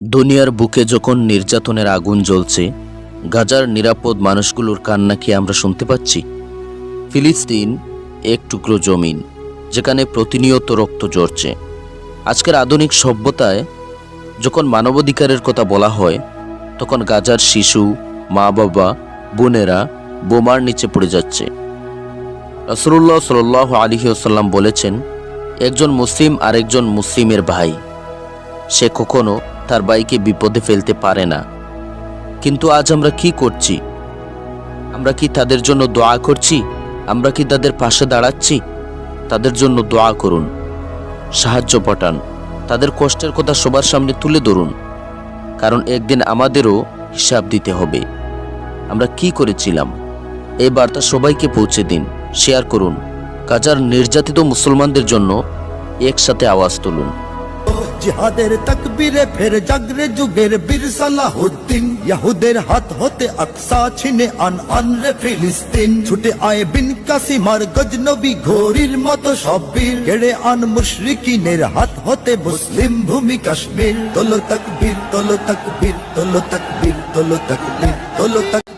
দুনিয়ার বুকে যখন নির্যাতনের আগুন জ্বলছে, গাজার নিরাপদ মানুষগুলোর কান্না কি আমরা শুনতে পাচ্ছি? ফিলিস্তিন এক টুকরো জমিন, যেখানে প্রতিনিয়ত রক্ত ঝরছে। আজকের আধুনিক সভ্যতায় যখন মানবাধিকারের কথা বলা হয়, তখন গাজার শিশু মা বাবা বোনেরা বোমার নিচে পড়ে যাচ্ছে। রসুল্লাহ সাল আলী আসাল্লাম বলেছেন, একজন মুসলিম আরেকজন মুসলিমের ভাই। সে কখনো তার বাইকে বিপদে ফেলতে পারে না। কিন্তু আজ আমরা কি করছি? আমরা কি তাদের জন্য দোয়া করছি? আমরা কি তাদের পাশে দাঁড়াচ্ছি? তাদের জন্য দোয়া করুন। সাহায্য পাঠান। তাদের কষ্টের কথা সবার সামনে তুলে ধরুন। কারণ একদিন আমাদেরও হিসাব দিতে হবে। আমরা কি করেছিলাম? এই বার্তা সবাইকে পৌঁছে দিন। শেয়ার করুন। গাজার নির্যাতিত মুসলমানদের জন্য একসাথে আওয়াজ তুলুন। জিহাদের তকবীরে ফের জাগরে যুগের বীর সালাহুদ্দিন। ইয়াহুদের হাত হতে আকসা ছিনে আন আন রে ফিলিস্তিন। ছুটে আয় বিন কাসিমার গজনবী ঘোরির মতো সব বীর। কেড়ে আন মুশরিকিনের হাত হতে মুসলিম ভূমি কাশ্মীর। তোলো তকবীর তোলো তকবীর তোলো তকবীর তোলো তকবীর তোলো তকবীর।